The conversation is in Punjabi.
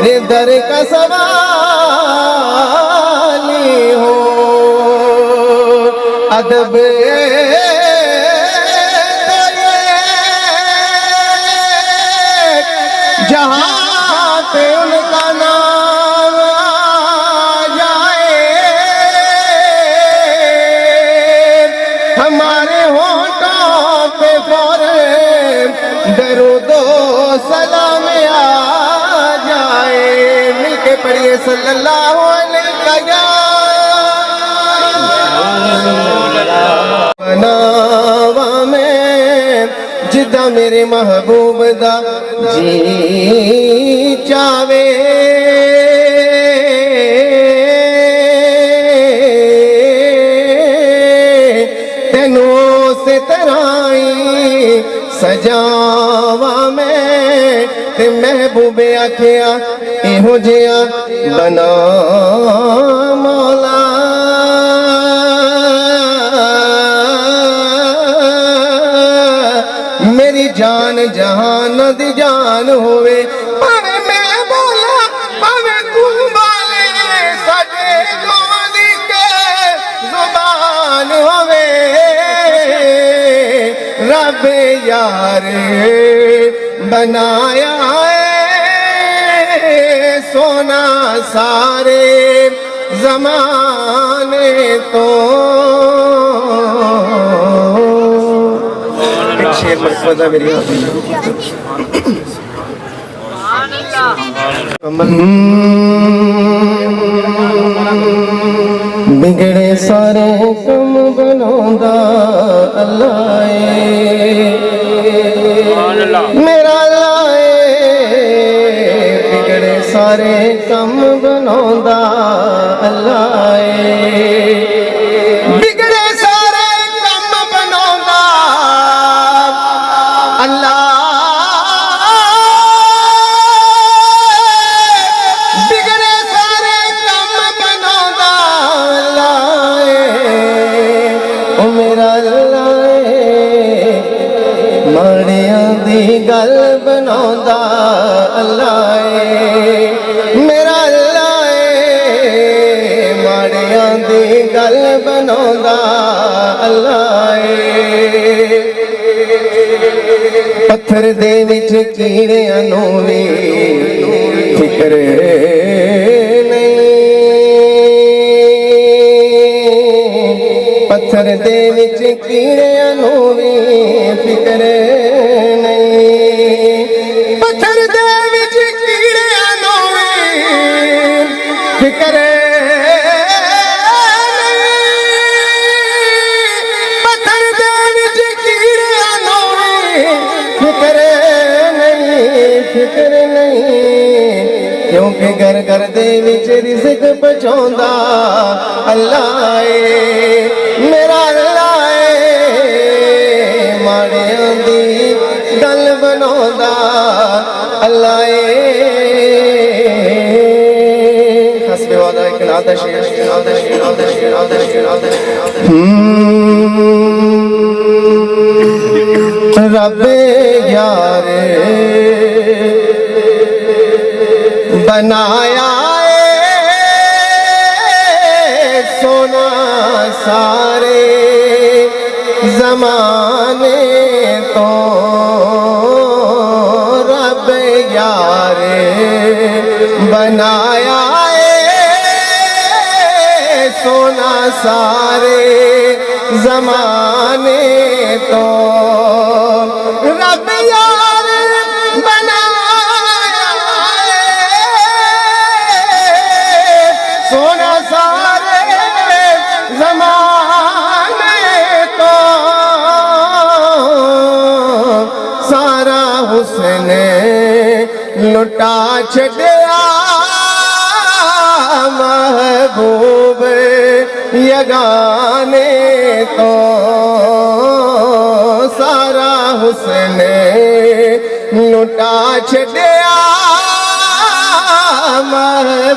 तेरे दर का सवाली हो अदब लॻ जिदा महबूब जी चावे तेनों से तराई ਸਜਾਵਾ ਮੈਂ ਤੇ ਮਹਿਬੂਬ ਆਖਿਆ, ਇਹੋ ਜਿਹਾ ਬਣਾ ਮੌਲਾ ਮੇਰੀ ਜਾਨ ਜਹਾਨ ਦੀ ਜਾਨ ਹੋਵੇ ਭਾਵੇਂ ਮੈਂ ਬੋਲਾ, ਭਾਵੇਂ ਤੂੰ ਬੋਲੇ ਸਾਡੇ ਦੋਵਾਂ ਦੀ ਕੇ ਜ਼ੁਬਾਨ ਹੋਵੇ। ਰੱਬ ਯਾਰ ਬਣਾਇਆ ਏ। ਸੋਨਾ ਸਾਰੇ ਜ਼ਮਾਨੇ ਤੋਂ। ਇੱਕ ਸ਼ੇਰ ਮਸਫਦਾ ਮੇਰੀ ਬਿਗੜੇ ਸਾਰੇ ਕੰਮ ਬਣਾਉਂਦਾ ਅੱਲਾ ਏ। ਮੇਰਾ ਲਾਏ ਬਿਗੜੇ ਸਾਰੇ ਕੰਮ ਦੀ ਗੱਲ ਬਣਾਉਂਦਾ ਅੱਲਾ ਏ ਮੇਰਾ ਅੱਲਾ ਏ ਮਾੜਿਆਂ ਦੀ ਗੱਲ ਬਣਾਉਂਦਾ ਅੱਲਾ ਏ ਪੱਥਰ ਦੇ ਵਿੱਚ ਕੀੜਿਆਂ ਨੂੰ ਵੀ ਫਿਕਰ ਨਹੀਂ। ਪੱਥਰ ਦੇ ਵਿੱਚ ਕੀੜਿਆਂ ਨੂੰ ਵੀ ਫਿਕਰ न कंकि घर घर जे विच रिसिख पचोंदा मेर माड़ियुनि जील اللہ اے ਰੱਬੇ ਯਾਰੇ ਬਣਾਇਆ ਏ ਸੋਨਾ ਸਾਰੇ ਜ਼ਮਾਨੇ ਤੋਂ ਰੱਬ ਯਾਰੇ ਬਣਾ सोना सारे जमाने तो रब यार बनाया ए सोना सारे जमाने तो रब यार बनाया ए सोना सारे जमाने तो सारा हुसन लुटा छड़िया महबूब यगाने तो सारा हुसन लुटा छड़िया मह